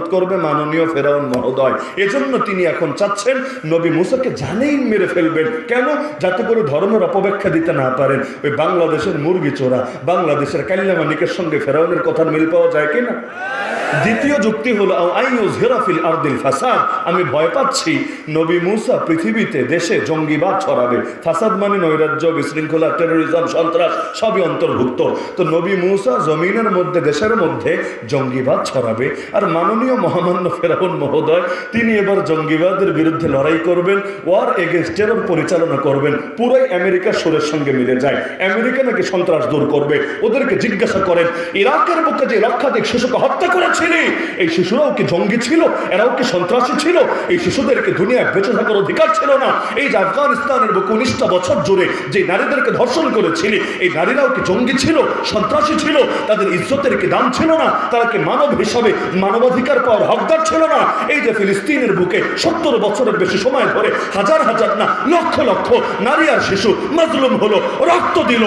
করবে মাননীয় ফেরাউন মহোদয়। এজন্য তিনি এখন চাচ্ছেন নবী মুসাকে জানেই মেরে ফেলবেন। কেন? যাতে করে ধর্মের অপব্যাখ্যা দিতে না পারেন। ওই বাংলাদেশের মুরগি চোরা, বাংলাদেশের কাল্যামানিকের সঙ্গে ফেরাউনের কথার মিল পাওয়া যায় কিনা? দ্বিতীয় যুক্তি হলো হেরাফিল আরদিল ফাসাদ। আমি ভয় পাচ্ছি, নবী মুসা পৃথিবীতে দেশে জঙ্গিবাদ ছড়াবে। ফাসাদ মানে নৈরাজ্য, বিশৃঙ্খলা টেরোরিজম সন্ত্রাস, সবই অন্তর্ভুক্ত। তো নবী মুসা জমিনের মধ্যে, দেশের মধ্যে জঙ্গিবাদ ছড়াবে। আর মাননীয় মহামান্য ফেরাউন মহোদয়, তিনি এবার জঙ্গিবাদের বিরুদ্ধে লড়াই করবেন, ওয়ার এগেনস্ট টেরর পরিচালনা করবেন। পুরাই আমেরিকার সুরের সঙ্গে মিলে যায়। আমেরিকা নাকি সন্ত্রাস দূর করবে? ওদেরকে জিজ্ঞাসা করেন, ইরাকের বুকে যে লক্ষাধিক শিশুকে হত্যা করেছিলি? এই শিশুরাও কি জঙ্গি ছিল? এরাও কি সন্ত্রাসী ছিল? এই শিশুদেরকে দুনিয়ায় বেঁচে থাকার অধিকার ছিল না। এই যে আফগানিস্তানের বুকে উনিশটা বছর জুড়ে যে নারীদেরকে ধর্ষণ করেছিলি, এই নারীরাও কি জঙ্গি ছিল? সন্ত্রাসী ছিল? তাদের ইজ্জতের কি দাম ছিল না? তারা কি মানব হিসাবে মানবাধিকার পাওয়ার হকদার ছিল না? এই যে ফিলিস্তিনের বুকে সত্তর বছরের বেশি সময় ধরে হাজার হাজার না, লক্ষ লক্ষ নারী আর শিশু মাজলুম হলো, রক্ত দিল।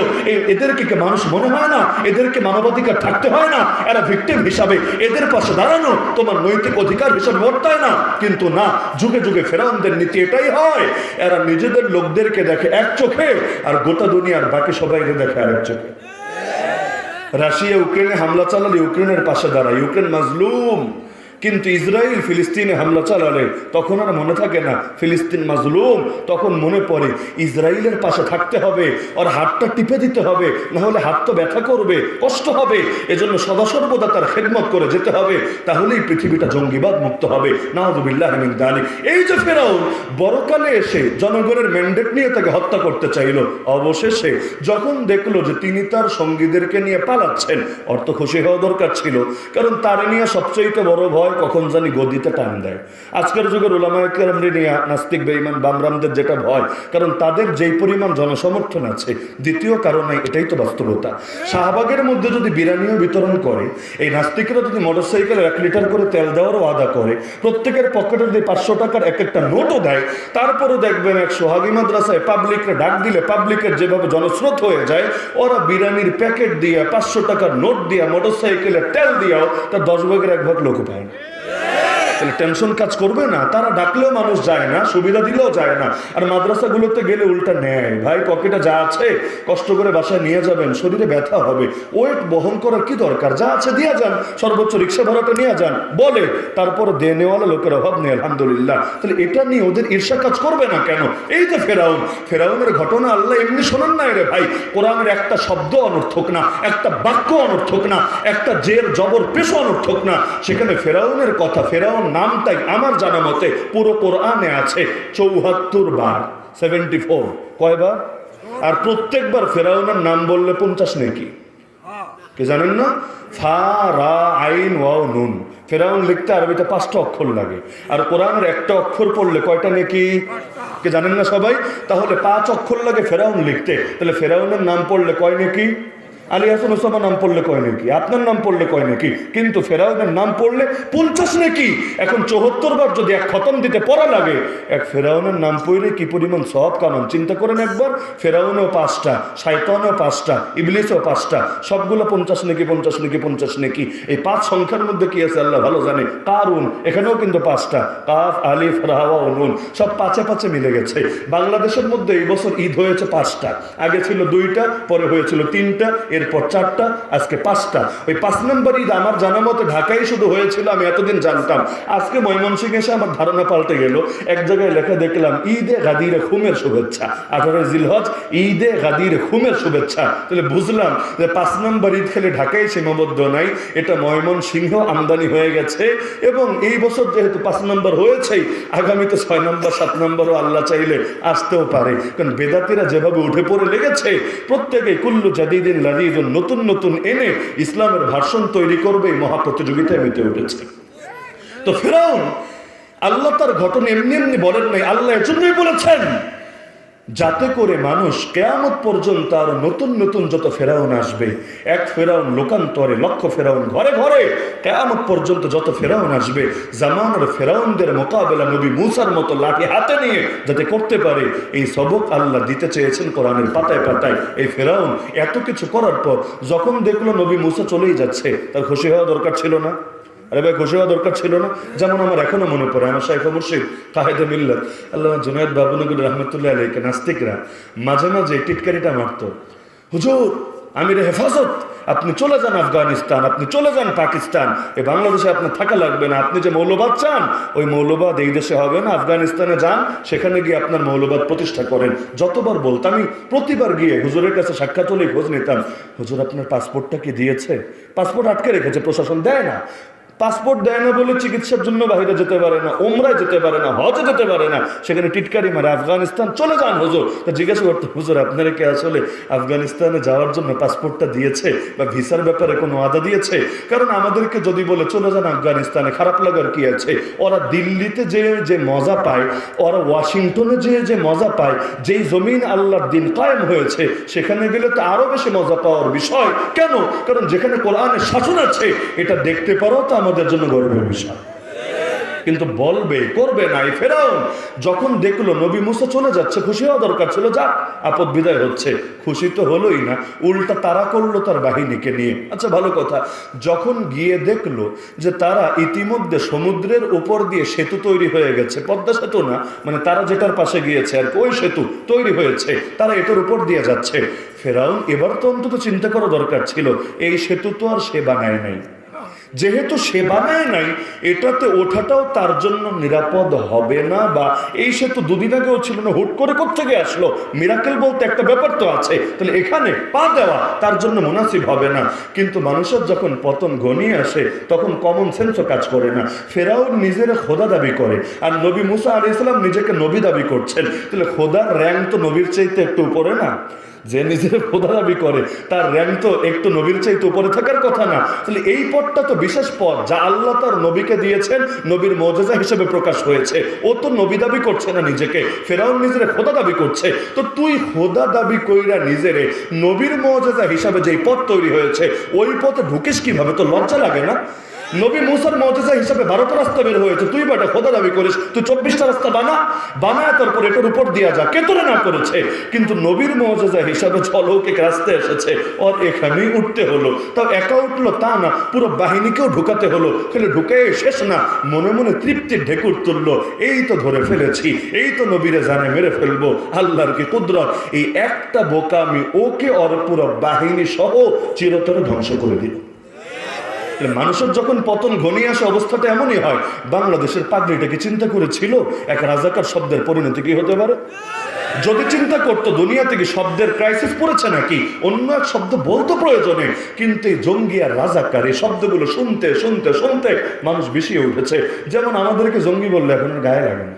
এদেরকে কি মানুষ মনে হয় না? এদেরকে মানবাধিকার থাকতে হয় না? এরা ভিক্টিম হিসাবে এদের পাশে দাঁড়ানো, তোমার নৈতিক অধিকার হিসেবে বর্তায় না। কিন্তু না, যুগে যুগে ফেরাউনদের নীতি এটাই হয়, এরা নিজেদের লোকদেরকে দেখে এক চোখে, আর গোটা দুনিয়ার বাকি সবাইকে দেখে আরেক চোখে। রাশিয়া ইউক্রেনে হামলা চালালে ইউক্রেনের পাশে দাঁড়ায়, ইউক্রেন মাজলুম। কিন্তু ইসরায়েল ফিলিস্তিনে হামলা চালালে তখন আর মনে থাকে না, ফিলিস্তিন মাজলুম, তখন মনে পড়ে ইসরায়েলের পাশে থাকতে হবে আর হাতটা টিপে দিতে হবে, না হলে হাত তো ব্যথা করবে, কষ্ট হবে। এজন্য সদা সর্বদা তার খেদমত করে যেতে হবে, তাহলেই পৃথিবীটা জঙ্গিবাদ মুক্ত হবে। নাহদুবিল্লাহ দানি এই যে ফেরাউন, বড়কালে এসে জনগণের ম্যান্ডেট নিয়ে তাকে হত্যা করতে চাইল। অবশেষে যখন দেখল যে তিনি তার সঙ্গীদেরকে নিয়ে পালাচ্ছেন, অর্থ খুশি হওয়া দরকার ছিল, কারণ তার নিয়ে সবচেয়ে বড় ভয় কখন জানি গদিতে টান দেয়। আজকের যুগের ওলামায়ামরে নিয়ে নাস্তিক বেইমান বামরামদের যেটা ভয়, কারণ তাদের যেই পরিমাণ জনসমর্থন আছে, দ্বিতীয় কারণে এটাই তো বাস্তবতা। শাহবাগের মধ্যে যদি বিরিয়ানিও বিতরণ করে, এই নাস্তিকরা যদি মোটরসাইকেলে এক লিটার করে তেল দেওয়ারও আদা করে, প্রত্যেকের পকেটে যদি পাঁচশো টাকার এক একটা নোটও দেয় তারপরে দেখবেন এক সোহাগী মাদ্রাসায় পাবলিকরা ডাক দিলে পাবলিকের যেভাবে জনস্রোত হয়ে যায়, ওরা বিরিয়ানির প্যাকেট দিয়ে, পাঁচশো টাকার নোট দিয়া মোটরসাইকেলে তেল দিয়েও তার দশ ভাগের এক ভাগ লোক পায় না। টেনশন কাজ করবে না। তারা ডাকলেও মানুষ যায় না, সুবিধা দিলেও যায় না। আর মাদ্রাসাগুলোতে গেলে উল্টা নেয় ভাই, পকেটে যা আছে, কষ্ট করে বাসায় নিয়ে যাবেন, শরীরে ব্যথা হবে। ওয়েট বহন করার কি দরকার? যা আছে দিয়ে যান, সর্বোচ্চ রিক্সা ভাড়াটা নিয়ে যান, বলে। তারপর দেনেওয়ালা লোকের অভাব নেই, আলহামদুলিল্লাহ। তাহলে এটা নিয়ে ওদের ঈর্ষা কাজ করবে না কেন? এই যে ফেরাউন, ফেরাউনের ঘটনা আল্লাহ এমনি শোনান না রে ভাই। কোরআনের একটা শব্দ অনর্থক না, একটা বাক্য অনর্থক না, একটা জের জবর পেশ অনর্থক না। সেখানে ফেরাউনের কথা, ফেরাউন নামটাই আমার জানা মতে পুরো কোরআনে আছে চৌহাত্তর বার সেভেন্টি ফোর কয়বার? আর প্রত্যেকবার ফেরাউনের নাম বললে পঞ্চাশ নাকি? কে জানেন না? ফা, রা, আইন, ওয়াও, নুন। ফেরাউন লিখতে আরবিতে পাঁচটা অক্ষর লাগে। আর কোরআনের একটা অক্ষর পড়লে কয়টা নাকি? কে জানেন না সবাই? তাহলে পাঁচ অক্ষর লাগে ফেরাউন লিখতে। তাহলে ফেরাউনের নাম পড়লে কয় নাকি? আলী হাসান ওসামা নাম পড়লে কয় নাকি? আপনার নাম পড়লে কয় নাকি? কিন্তু ফেরাউনের নাম পড়লে পঞ্চাশ নাকি? এখন চৌহত্তর বার যদি এক খতম দিতে পড়া লাগে, এক ফেরাউনের নাম পড়লে কি পরিমাণ সব কামান? চিন্তা করেন একবার, ফেরাউনেও পাঁচটা শায়তানেও পাঁচটা, ইবলিসও পাঁচটা, সবগুলো পঞ্চাশ নাকি পঞ্চাশ নাকি পঞ্চাশ নাকি? এই পাঁচ সংখ্যার মধ্যে কি আছে আল্লাহ ভালো জানে? কারুন, এখানেও কিন্তু পাঁচটা, কাফ, আলিফ রাহাওয়া নুন, সব পাঁচে পাঁচে মিলে গেছে। বাংলাদেশের মধ্যে এই বছর ঈদ হয়েছে পাঁচটা, আগে ছিল দুইটা, পরে হয়েছিল তিনটা এরপর চারটা, আজকে পাঁচটা। ওই পাঁচ নম্বর ঈদ আমার জানা মতে ঢাকায় শুধু হয়েছিল, আমি এতদিন জানতাম। আজকে ময়মনসিংহ এসে আমার ধারণা পাল্টে গেল। এক জায়গায় লেখা দেখলাম, ঈদে গাদিরে খুমের শুভেচ্ছা। আঠারোই জিলহজ, ঈদে গাদিরে খুমের শুভেচ্ছা। তাহলে বুঝলাম যে পাঁচ নম্বর ঈদ খেলে ঢাকায় সীমাবদ্ধ নাই, এটা ময়মনসিংহ আমদানি হয়ে গেছে। এবং এই বছর যেহেতু পাঁচ নম্বর হয়েছেই, আগামীতে ছয় নম্বর, সাত নম্বরও আল্লাহ চাইলে আসতেও পারে। কারণ বেদাতিরা যেভাবে উঠে পড়ে লেগেছে প্রত্যেকে কুল্লু জাদিদিন লাদিদুন নতুন নতুন এনে ইসলামের ভাষণ তৈরি করবে এই মহা প্রতিযোগিতায় মেতে উঠেছে। তো ফেরাউন, আল্লাহ তার ঘটনা এমনি এমনি বলেন নাই, আল্লাহ এজন্যই বলেছেন যাতে করে মানুষ কেয়ামত পর্যন্ত আরও নতুন নতুন যত ফেরাউন আসবে, এক ফেরাউন লোকান্তরে, লক্ষ ফেরাউন ঘরে ঘরে, কেয়ামত পর্যন্ত যত ফেরাউন আসবে, জামানের ফেরাউনদের মোকাবেলা নবী মুসার মতো লাঠি হাতে নিয়ে যাতে করতে পারে, এই সবক আল্লাহ দিতে চেয়েছেন কোরআনের পাতায় পাতায়। এই ফেরাউন এত কিছু করার পর যখন দেখল নবী মুসা চলেই যাচ্ছে, তার খুশি হওয়া দরকার ছিল না? আরে ভাই হওয়া দরকার ছিল না? যেমন আমার এখনও মনে পড়ে, আমার শাইফা মুর্শিদ কাহেদে মিল্লাত। আল্লাহ জুনায়দ বাবুনগুল রহমতুল্লাহ আলাইকে নাস্তিকরা, মাঝে মাঝে টিটকারিটা মারতো। হুজুর, আমির হেফাজত, আপনি চলে যান আফগানিস্তান, আপনি চলে যান পাকিস্তান। এই বাংলাদেশে আপনার থাকা লাগবে না। আপনি যে মৌলবাদ চান, ওই মৌলবাদ এই দেশে হবে না। আফগানিস্তানে যান, সেখানে গিয়ে আপনার মৌলবাদ প্রতিষ্ঠা করেন। যতবার বলতাম, আমি প্রতিবার গিয়ে হুজুরের কাছে সাক্ষাৎ হলে খোঁজ নিতাম, হুজুর, আপনার পাসপোর্টটা কি দিয়েছে? পাসপোর্ট আটকে রেখেছে, প্রশাসন দেয় না। পাসপোর্ট দেয় না বলে চিকিৎসার জন্য বাহিরে যেতে পারে না ওমরায় যেতে পারে না, হজে যেতে পারে না, সেখানে টিটকারি মারে, আফগানিস্তান চলে যান হুজুর। তা জিজ্ঞাসা করতে, হুজুর, আপনারা কি আসলে আফগানিস্তানে যাওয়ার জন্য পাসপোর্টটা দিয়েছে বা ভিসার ব্যাপারে কোনো আদা দিয়েছে? কারণ আমাদেরকে যদি বলে চলে যান আফগানিস্তানে, খারাপ লাগার কি আছে? ওরা দিল্লিতে যে যে মজা পায়, ওরা ওয়াশিংটনে যে যে মজা পায়, যেই জমিন আল্লাহর দিন কায়েম হয়েছে, সেখানে গেলে তো আরও বেশি মজা পাওয়ার বিষয়। কেন? কারণ যেখানে কোরআনের শাসন আছে, এটা দেখতে পারো তো আমাদের জন্য গর্বের বিষয়। কিন্তু বলবে, করবে না। এই ফেরাউন যখন দেখল নবী মুসা চলে যাচ্ছে, খুশি হওয়া দরকার ছিল যা আপদ বিদায় হচ্ছে। খুশি তো হলোই না, উল্টা তারা করল তার বাহিনীকে নিয়ে। আচ্ছা ভালো কথা। যখন গিয়ে দেখল যে তারা ইতিমধ্যে সমুদ্রের উপর দিয়ে সেতু তৈরি হয়ে গেছে, পদ্মা সেতু না মানে তারা যেটার পাশে গিয়েছে আর ওই সেতু তৈরি হয়েছে, তারা এটার উপর দিয়ে যাচ্ছে। ফেরাউন এবার তো অন্তত চিন্তা করা দরকার ছিল, এই সেতু তো আর সে বানায় নাই। যেহেতু সে বানায় নাই, এটাতে ওঠাটাও তার জন্য নিরাপদ হবে না বা এই সে তো দুদিন আগেও ছিল না, হুট করে কোথেকে আসলো? মিরাকেল বলতে একটা ব্যাপার তো আছে। তাহলে এখানে পা দেওয়া তার জন্য মুনাসিব হবে না। কিন্তু মানুষের যখন পতন ঘনিয়ে আসে, তখন কমন সেন্সও কাজ করে না। ফেরাও নিজের খোদা দাবি করে, আর নবী মুসা আলি ইসলাম নিজেকে নবী দাবি করছেন। তাহলে খোদার র্যাঙ্ক তো নবীর চাইতে একটু উপরে না? যে নিজের খোদা দাবি করে, তার র্যাঙ্ক তো একটু নবীর চাইতে উপরে থাকার কথা না। তাহলে এই পদটা তো বিশেষ পদ যা আল্লাহ তার নবীকে দিয়েছেন, নবীর মর্যাদা হিসেবে প্রকাশ হয়েছে। ও তো নবী দাবি করছে না নিজেকে, ফেরাউন নিজের খোদা দাবি করছে। তো তুই খোদা দাবি কইরা নিজেরে নবীর মর্যাদা হিসাবে যেই পথ তৈরি হয়েছে, ওই পথে ঢুকিস কীভাবে? তো লজ্জা লাগে না? নবী মুসার মর্যাদা হিসাবে বারোটা রাস্তা বের হয়েছে। তুই বাটা, খোদা দাবি করিস, তুই চব্বিশটা রাস্তা বানা বানায় তারপর এটার উপর দেওয়া যা কে তোরে না করেছে। কিন্তু নবীর মর্যাদা হিসাবে অলৌকিক রাস্তায় এসেছে ওর এখানেই উঠতে হলো। তাও একা উঠল তা না, পুরো বাহিনীকেও ঢুকাতে হলো। খেলে ঢুকে শেষ না, মনে মনে তৃপ্তির ঢেকুর তুললো, এই তো ধরে ফেলেছি, এই তো নবীরে জানে মেরে ফেলব, আল্লাহর কি কুদরত? এই একটা বোকামি ওকে ওর পুরো বাহিনী সহ চিরতরে ধ্বংস করে দিল মানুষের যখন পতন ঘনিয়ে আসে, অবস্থাটা এমনই হয়। বাংলাদেশের পাগড়িটাকে চিন্তা করেছিল, এক রাজাকার শব্দের পরিণতি কি হতে পারে? যদি চিন্তা করতো, দুনিয়া থেকে শব্দের ক্রাইসিস পড়েছে নাকি? অন্য এক শব্দ বলতো প্রয়োজনে। কিন্তু এই জঙ্গি আর রাজাকার, এই শব্দগুলো শুনতে শুনতে শুনতে মানুষ বেশিয়ে উঠেছে। যেমন আমাদেরকে জঙ্গি বললে এখন গায়ে লাগে না।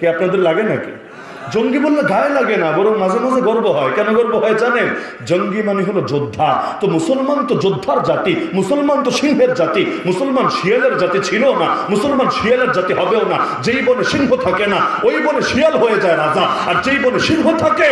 কি আপনাদের লাগে নাকি? জঙ্গি বললে গায়ে লাগে না, বরং মাঝে মাঝে গর্ব হয়। কেন গর্ব হয় জানেন? জঙ্গি মানে হলো যোদ্ধা। তো মুসলমান তো যোদ্ধার জাতি, মুসলমান তো সিংহের জাতি, মুসলমান শিয়ালের জাতি ছিল না, মুসলমান শিয়ালের জাতি হবেও না। যেই বনে সিংহ থাকে না, ওই বনে শিয়াল হয়ে যায় রাজা। আর যেই বনে সিংহ থাকে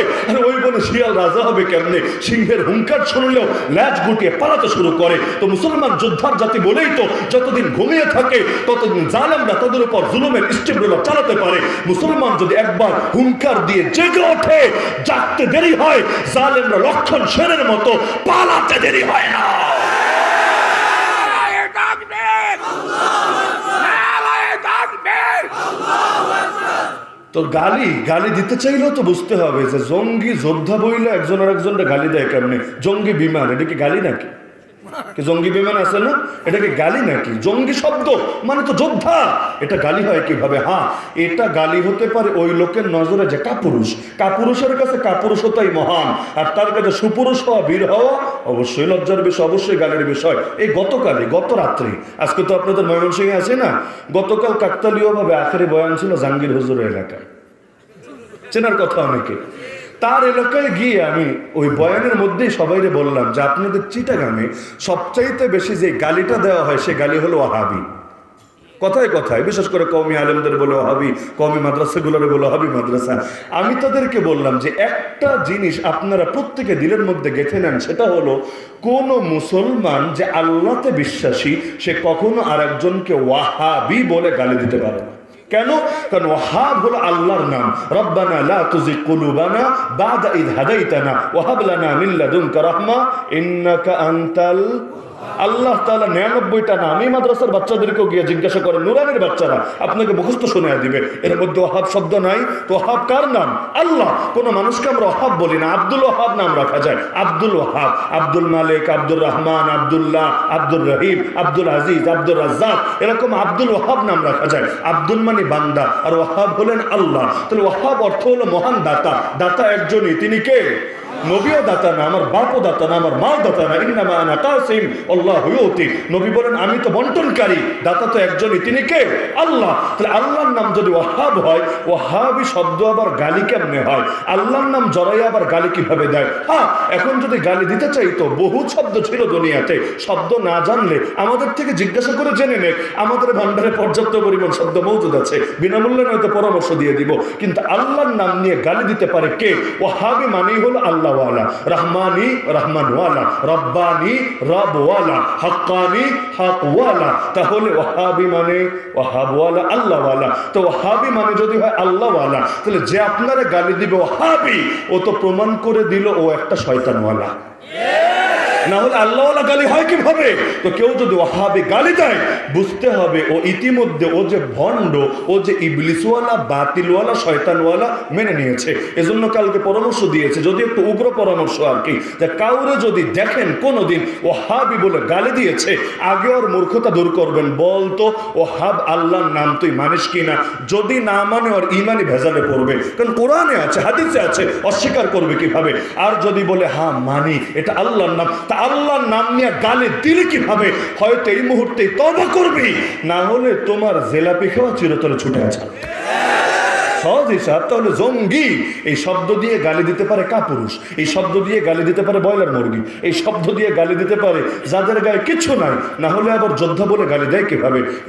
ওই বনে শিয়াল রাজা হবে কেমনে? সিংহের হুঙ্কার শুনলেও ল্যাজ গুটিয়ে পালাতে শুরু করে। তো মুসলমান যোদ্ধার জাতি বলেই তো, যতদিন ঘুমিয়ে থাকে, ততদিন জালেমরা তাদের উপর জুলুমের স্টিমগুলো চালাতে পারে। মুসলমান যদি একবার হুঙ্কার দিয়ে জেগে ওঠে জাগতে দেরি হয় জালেমরা লক্ষণ সেনের মতো পালাতে দেরি হয় না। তো গালি গালি দিতে চাইলেও তো বুঝতে হবে যে জঙ্গি যোদ্ধা বইলে একজন আর একজনটা গালি দেয় কেমনি? জঙ্গি বিমান এটা কি গালি নাকি? জঙ্গি বিমান আছে না? এটা কি গালি নাকি? জঙ্গি শব্দ মানে তো যোদ্ধা। এটা গালি হয় কীভাবে? হ্যাঁ এটা গালি হতে পারে ওই লোকের নজরে যে কাপুরুষ। কাপুরুষের কাছে কাপুরুষতাই মহান, আর তার কাছে সুপুরুষ হওয়া, বীর হওয়া অবশ্যই লজ্জার বিষয়, অবশ্যই গালির বিষয়। এই গতকালে গত রাত্রি আজকে তো আপনাদের ময়মনসিংহে আছে না? গতকাল কাকতালীয়ভাবে আখেরি বয়ান ছিল জাঙ্গির হুজুরের এলাকায়। চেনার কথা অনেকে। তার এলাকায় গিয়ে আমি ওই বয়ানের মধ্যেই সবাইরে বললাম যে আপনাদের চিটাগামে সবচাইতে বেশি যে গালিটা দেওয়া হয় সে গালি হলো ওয়াহাবি। কথায় কথায়, বিশেষ করে কওমি আলেমদের বলে ওয়াহাবি, কওমি মাদ্রাসাগুলোরে বলে ওয়াহাবি মাদ্রাসা। আমি তাদেরকে বললাম যে একটা জিনিস আপনারা প্রত্যেকে দিলের মধ্যে গেঁথে নেন, সেটা হলো কোন মুসলমান যে আল্লাহতে বিশ্বাসী, সে কখনো আর একজনকে ওয়াহাবি বলে গালি দিতে পারে না। কেন কারণ ওয়াহাব হলো আল্লাহর নাম রব্বানা লা তুজিগ কুলুবানা বাদা ইদ হাদাইতানা ওয়াহাব লানা মিন লাদুনকা রাহমা ইন্নাকা আনতাল আল্লাহ তাআলা নিরানব্বইটা না, আমি মাদ্রাসার বাচ্চাদেরকেও গিয়ে জিজ্ঞাসা করে, নুরানের বাচ্চারা আপনাকে মুখস্থ শোনা দিবে। এর মধ্যে ওহাব শব্দ নাই, তো ওহাব কার নাম? আল্লাহ। কোন মানুষকে আমরা ওহাব বলি না, আব্দুল ওহাব নাম রাখা যায়। আব্দুল ওহাব, আব্দুল মালিক আব্দুল রহমান, আব্দুল্লাহ আব্দুল রহিম, আব্দুল আজিজ আব্দুল রাজ্জাক, এরকম আব্দুল ওহাব নাম রাখা যায়। আব্দুল মানে বান্দা, আর ওহাব হলেন আল্লাহ। তাহলে ওহাব অর্থ হলো মহান দাতা। দাতা একজনই, তিনি কে? নবীও দাতা না, আমার বাপও দাতা না, আমার মাও দাতা না, ইন্নামা আনা কাসিম, আল্লাহ হুয়তি নবী বলেন, আমি তো বন্টনকারী, দাতা তো একজনই, তিনি কে? আল্লাহ। তাহলে আল্লাহর নাম যদি ওয়াহাব হয়, ওয়াহাবি শব্দ আবার গালি কেমনে হয়? আল্লাহর নাম জড়াই আবার গালি কীভাবে দেয়? হ্যাঁ এখন যদি গালি দিতে চাই তো বহু শব্দ ছিল দুনিয়াতে। শব্দ না জানলে আমাদের থেকে জিজ্ঞাসা করে জেনে নে আমাদের ভান্ডারে পর্যাপ্ত পরিমাণ শব্দ মজুদ আছে। বিনামূল্যে নয়তো পরামর্শ দিয়ে দিব। কিন্তু আল্লাহর নাম নিয়ে গালি দিতে পারে কে? ওয়াহাবি মানেই হলো আল্লাহওয়ালা, রহমানি, রহমানওয়ালা, রব্বানি, রবওয়ালা হকানি হকওয়ালা তাহলে ওয়াহাবি মানে ওয়াহাবওয়ালা আল্লাহওয়ালা। তো ওয়াহাবি মানে যদি হয় আল্লাহওয়ালা, তাহলে যে আপনারা গালি দিবে ওয়াহাবি, ও তো প্রমাণ করে দিল ও একটা শয়তানওয়ালা। না আল্লাহওয়ালা গালি হয় কীভাবে? তো কেউ যদি ওহাবি গালি দেয়, বুঝতে হবে ও ইতিমধ্যে ও যে ভণ্ড, ও যে ইবলিসওয়ালা, বাতিলওয়ালা, শয়তানওয়ালা মেনে নিয়েছে। এজন্য কালকে পরামর্শ দিয়েছে, যদি একটু উগ্র পরামর্শ আর কি, যে কাউরে যদি দেখেন কোনোদিন ও হাবি বলে গালি দিয়েছে, আগে ওর মূর্খতা দূর করবেন। বলতো ও হাব আল্লাহর নাম তুই মানিস কিনা? যদি না মানে ওর ইমানি ভেজালে পড়বে। কারণ কোরআনে আছে, হাদিসে আছে, অস্বীকার করবে কীভাবে? আর যদি বলে হ্যাঁ মানি, এটা আল্লাহর নাম তা আল্লাহর নাম নিয়ে গালে দিলে কীভাবে? হয়তো এই মুহূর্তে তবা করবি। না হলে তোমার জেলাপি খাওয়া চিরতরে ছুটে আছে তাহলে জঙ্গি। এই শব্দ দিয়ে গালি দিতে পারে কাপুরুষ, এই শব্দ দিয়ে গালি দিতে পারে ব্রয়লার মুরগি, এই শব্দ দিয়ে গালি দিতে পারে যাদের গায়ে কিছু নাই, না হলে আবার যোদ্ধা বলে গালি দেয়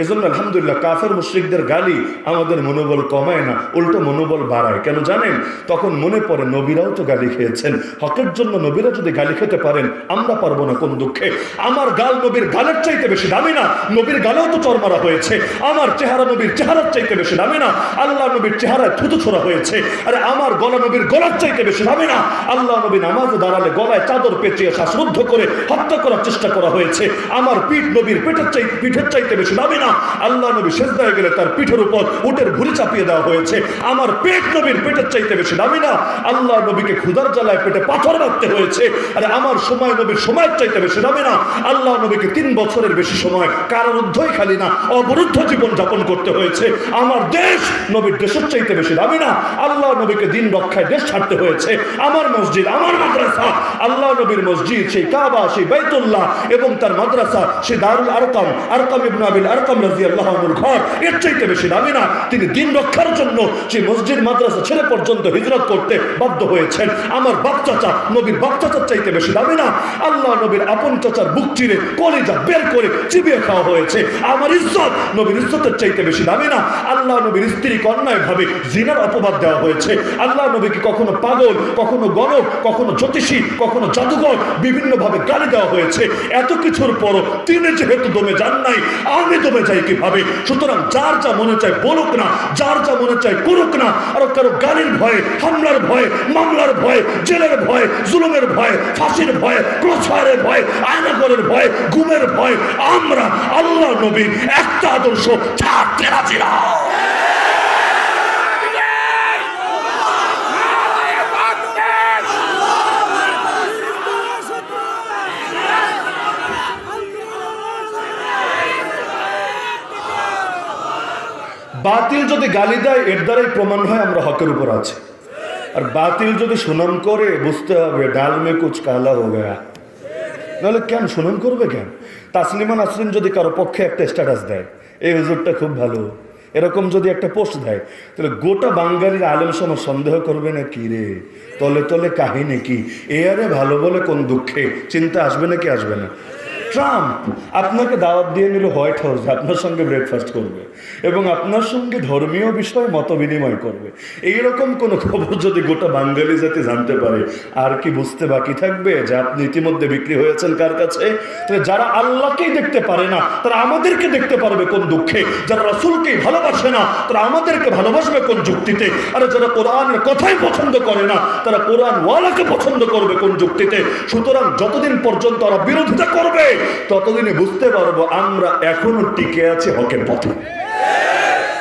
এজন্য আলহামদুলিল্লাহ কাফের মুশ্রিকদের গালি আমাদের মনোবল কমায় না, উল্টো মনোবল বাড়ায়। কেন জানেন? তখন মনে পড়ে নবীরাও তো গালি খেয়েছেন। হকের জন্য নবীরা যদি গালি খেতে পারেন, আমরা পারব না কোন দুঃখে। আমার গাল নবীর গালের চাইতে বেশি দামি না। নবীর গালেও তো চর মারা হয়েছে। আমার চেহারা নবীর চেহারার চাইতে বেশি দামি না। আল্লাহ নবীর চেহারায় থুতু ছোড়া হয়েছে। আরে আমার গলা নবীর গলার চাইতে বেশি দামি না। আল্লাহ নবী নামাজে দাঁড়ালে গলায় চাদর পেঁচিয়ে শ্বাসরুদ্ধ করে হত্যা করার চেষ্টা করা হয়েছে। আমার পিঠ নবীর পেটের চাই পিঠের চাইতে বেশি দামি না। আল্লাহ নবী সেজদায় গেলে তার পিঠের উপর উটের ভুড়ি চাপিয়ে দেওয়া হয়েছে। আমার পেট নবীর পেটের চাইতে বেশি দামি না। আল্লাহ নবীকে ক্ষুধার জ্বালায় পেটে পাথর রাখতে হয়েছে। আরে আমার সময় নবীর সময়ের চাইতে বেশি দামি না। আল্লাহ নবীকে তিন বছরের বেশি সময় কারারুদ্ধই খালি না। অবরুদ্ধ জীবন যাপন করতে হয়েছে। আমার দেশ নবীর দেশের চাইতে বেশি দামি না। আল্লাহ নবীকে দিন রক্ষায় দেশ ছাড়তে হয়েছে। আমার মসজিদ, আমার মাদ্রাসা। আল্লাহ নবীর মসজিদ, সেই কাবা, সেই বাইতুল্লাহ এবং তার মাদ্রাসা, সেই দারুল আরকাম আরকাম ইবনে আবিল আরকাম রাদিয়াল্লাহু আনহুর ঘর, এর চাইতে বেশি দামি না। তিনি দিন রক্ষার জন্য সেই মসজিদ, মাদ্রাসা ছেড়ে পর্যন্ত হিজরত করতে বাধ্য হয়েছেন। আমার বাপ চাচা, নবীর বাপ চাচার চাইতে বেশি দামি না। আল্লাহ নবীর আপন চাচার বুক চিরে কলিজা বের করে চিবিয়ে খাওয়া হয়েছে। আমার ইজ্জত নবীর ইজ্জতের চাইতে বেশি দামি না। আল্লাহ নবীর স্ত্রী অন্যায় ভাবে জিনার অপবাদ দেওয়া হয়েছে। আল্লাহ নবীকে কখনো পাগল, কখনো গণক, কখনো জ্যোতিষী, কখনো জাদুঘর বিভিন্ন ভাবে গালি দেওয়া হয়েছে। এত কিছুর পরও তিনি যেহেতু দমে যান নাই, আমি দমে যাই কীভাবে? সুতরাং যার যা মনে চায় বলুক না, যার যা মনে চায় করুক না, আর কারও গালির ভয়ে, হামলার ভয়ে, মামলার ভয়ে, জেলের ভয়ে, জুলুমের ভয়ে, ফাঁসির ভয়ে ক্রোসফায়ারের ভয়ে আয়নাগরের ভয়ে, ঘুমের ভয়ে আমরা আল্লাহ নবীর একটা আদর্শ ছাড়তে রাজি না। বাতিল যদি গালি দেয়, এর দ্বারাই প্রমাণ হয় আমরা হকের উপর আছি। আর বাতিল যদি সুনাম করে, বুঝতে হবে ডাল মে কুচ কালা হো গয়া। নাহলে কেন সুনাম করবে কেন? তাসলিমা নাসরিন যদি কারও পক্ষে একটা স্ট্যাটাস দেয়, এই হুজুরটা খুব ভালো। এরকম যদি একটা পোস্ট দেয়, তাহলে গোটা বাঙালির আলেম সমাজ সন্দেহ করবে না কি রে? তলে তলে কাহিনী কি? এ আরে ভালো বলে কোন দুঃখে? চিন্তা আসবে না কি আসবে না? ট্রাম্প আপনাকে দাওয়াত দিয়ে নিল হোয়াইট হাউসে, আপনার সঙ্গে ব্রেকফাস্ট করবে এবং আপনার সঙ্গে ধর্মীয় বিষয়ে মত বিনিময় করবে। এইরকম কোনো খবর যদি গোটা বাঙালি জাতি জানতে পারে, আর কি বুঝতে বাকি থাকবে যে আপনি ইতিমধ্যে বিক্রি হয়েছেন কার কাছে? যারা আল্লাহকেই দেখতে পারে না, তারা আমাদেরকে দেখতে পারবে কোন দুঃখে। যারা রসুলকেই ভালোবাসে না, তারা আমাদেরকে ভালোবাসবে কোন যুক্তিতে। আর যারা কোরআনের কথাই পছন্দ করে না, তারা কোরআন ওয়ালাকে পছন্দ করবে কোন যুক্তিতে। সুতরাং যতদিন পর্যন্ত ওরা বিরোধিতা করবে ততদিনে বুঝতে পারব আমরা এখনও টিকে আছি হকের পথে।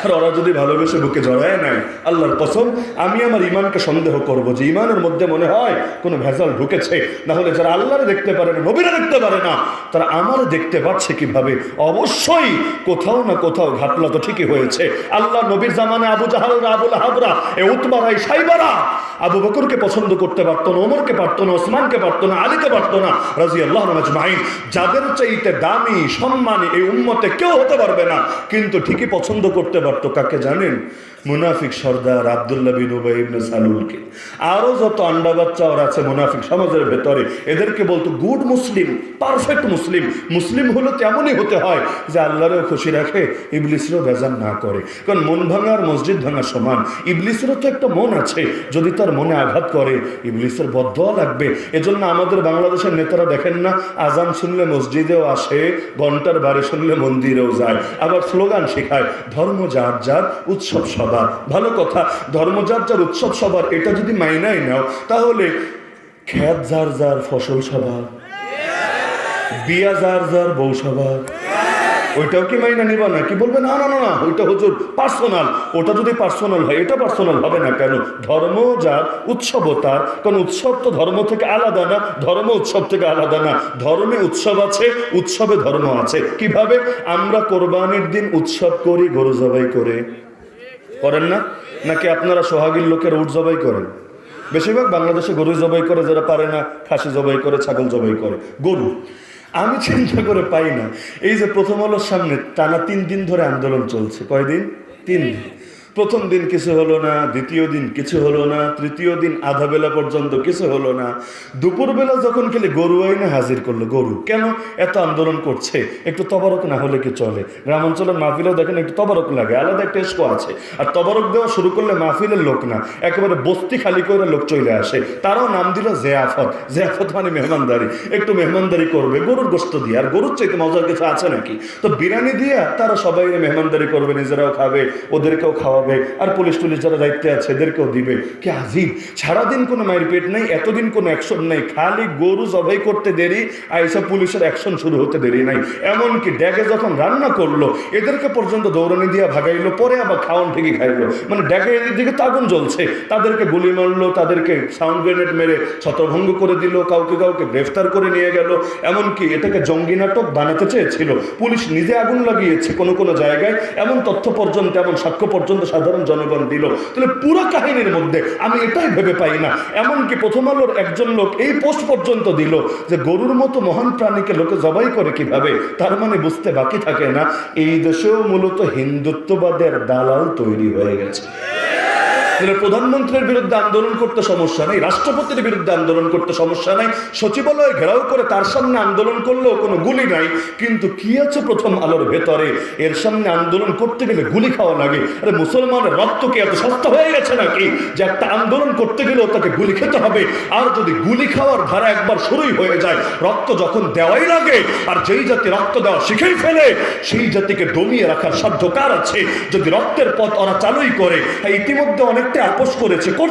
আর ওরা যদি ভালোবেসে বুকে জড়ায় নেয়, আল্লাহর কসম, আমি আমার ইমানকে সন্দেহ করব যে ইমানের মধ্যে মনে হয় কোনো ভেজাল ঢুকেছে। না হলে যারা আল্লাহরে দেখতে পারে না, নবীরা দেখতে পারে না, তারা আমার দেখতে পাচ্ছে কীভাবে? অবশ্যই কোথাও না কোথাও ঘাটলা তো ঠিকই হয়েছে। আল্লাহ নবীর জামানে আবু জাহালরা আবুল হাবরা, এ উতবারা সাইবারা, আবু বকরকে পছন্দ করতে পারতো না, ওমরকে পারতো না, ওসমানকে পারতো না, আলীকে পারতো না রাজি আল্লাহ মাজমাইন যাদের চাইতে দামি, সম্মানী এই উম্মতে কেউ হতে পারবে না, কিন্তু ঠিকই পছন্দ করতে পারতো কাকে জানেন? মুনাফিক সর্দার আবদুল্লাহ বিন ইবনে সালুলকে। আরও যত আন্ডা বাচ্চা ওরা আছে মুনাফিক সমাজের ভেতরে, এদেরকে বলতো, গুড মুসলিম, পারফেক্ট মুসলিম। মুসলিম হলো তেমনই হতে হয় যে আল্লাহরেও খুশি রাখে, ইবলিসেরও বেজান না করে। কারণ মন ভাঙা আর মসজিদ ভাঙা সমান। ইবলিসেরও তো একটা মন আছে, যদি তার মনে আঘাত করে, ইবলিসের বদয়া লাগবে। এজন্য আমাদের বাংলাদেশের নেতারা দেখেন না, আজান শুনলে মসজিদেও আসে, ঘণ্টার বাড়ি শুনলে মন্দিরেও যায়, আবার স্লোগান শেখায়, ধর্ম যার যার, উৎসব সবার ভালো কথা, ধর্ম যার যার উৎসব সবার, এটা যদি মাইনাই নাও, তাহলে খ্যাত যার যার ফসল সবার, বিয়া যার যার বউ সবার, ওইটাও কি মাইনা নিবা না? কি বলবে? না না না না, ওইটা হুজুর পার্সোনাল ওটা যদি পার্সোনাল হয়, এটা পার্সোনাল হবে না কেন? ধর্ম যার, উৎসব তার, কারণ উৎসব তো ধর্ম থেকে আলাদা না, ধর্ম উৎসব থেকে আলাদা না। ধর্মে উৎসব আছে, উৎসবে ধর্ম আছে। কীভাবে? আমরা কোরবানির দিন উৎসব করি, গরু জবাই করে। করেন না, নাকি আপনারা সোহাগীর লোকের উট জবাই করেন? বেশিরভাগ বাংলাদেশে গরু জবাই করে, যারা পারে না, খাসি জবাই করে, ছাগল জবাই করে। গরু, আমি চিন্তা করে পাই না। এই যে প্রথম আলোর সামনে টানা তিন দিন ধরে আন্দোলন চলছে। কয়দিন? তিন দিন। প্রথম দিন কিছু হলো না, দ্বিতীয় দিন কিছু হলো না, তৃতীয় দিন আধা বেলা পর্যন্ত কিছু হলো না। দুপুরবেলা যখন খেলে গরু আইনে হাজির করল, গরু। কেন? এত আন্দোলন করছে, একটু তবারক না হলে কি চলে? গ্রাম অঞ্চলের মাহফিলেও দেখেন একটু তবারক লাগে, আলাদা একটা এসকো আছে। আর তবারক দেওয়া শুরু করলে মাহফিলের লোক না, একেবারে বস্তি খালি করে লোক চলে আসে। তারাও নাম দিল জেয়াফত। জেয়াফত মানে মেহমানদারি। একটু মেহমানদারি করবে, গরুর গোস্ত দিয়ে। আর গরুর চাইতে মজার কিছু আছে নাকি? তো বিরিয়ানি দিয়া তারা সবাই মেহমানদারি করবে, নিজেরাও খাবে, ওদেরকেও খাওয়াবে আর পুলিশ টুলিশ যারা দায়িত্বে আছে, এদেরকেও দিবে। কি আজিব? সারাদিন কোনো মায়ের পেট নাই, এতদিন কোনো অ্যাকশন নাই। খালি গরু জবাই করতে দেরি, আর আইসা পুলিশের অ্যাকশন শুরু হতে দেরি নাই। এমনকি ড্যাগে যখন রান্না করল, এদেরকে পর্যন্ত দৌড়ানি দিয়া ভাগাইলো, পরে আবার খাওয়ান থেকে খাইলো। মানে ড্যাগে এদিকে তো আগুন জ্বলছে। তাদেরকে গুলি মারলো, তাদেরকে সাউন্ড গ্রেনেড মেরে ছত্রভঙ্গ করে দিল, কাউকে কাউকে গ্রেফতার করে নিয়ে গেল। এমনকি এটাকে জঙ্গি নাটক বানাতে চেয়েছিল। পুলিশ নিজে আগুন লাগিয়েছে কোনো কোনো জায়গায়। এমন তথ্য পর্যন্ত, এমন সাক্ষ্য পর্যন্ত সাধারণ জনগণ দিল। তাহলে পুরো কাহিনীর মধ্যে আমি এটাই ভেবে পাই না। এমনকি প্রথম আলোর একজন লোক এই পোস্ট পর্যন্ত দিল যে গরুর মতো মহান প্রাণীকে লোকে জবাই করে কীভাবে, তার মানে বুঝতে বাকি থাকে না। এই দেশেও মূলত হিন্দুত্ববাদের দালাল তৈরি হয়ে গেছে। তাহলে প্রধানমন্ত্রীর বিরুদ্ধে আন্দোলন করতে সমস্যা নেই, রাষ্ট্রপতির বিরুদ্ধে আন্দোলন করতে সমস্যা নাই, সচিবালয় ঘেরাও করে তার সামনে আন্দোলন করলেও কোনো গুলি নাই, কিন্তু কি আছে প্রথম আলোর ভেতরে? এর সামনে আন্দোলন করতে গেলে গুলি খাওয়া লাগে। আরে মুসলমানের রক্ত কি এত সস্তা হয়ে গেছে নাকি যে একটা আন্দোলন করতে গেলেও তাকে গুলি খেতে হবে? আর যদি গুলি খাওয়ার ধারা একবার শুরুই হয়ে যায়, রক্ত যখন দেওয়াই লাগে, আর যেই জাতি রক্ত দেওয়া শিখেই ফেলে, সেই জাতিকে দমিয়ে রাখার সাধ্য কার আছে। যদি রক্তের পথ ওরা চালুই করে ইতিমধ্যে অনেকটা আপোষ করেছে।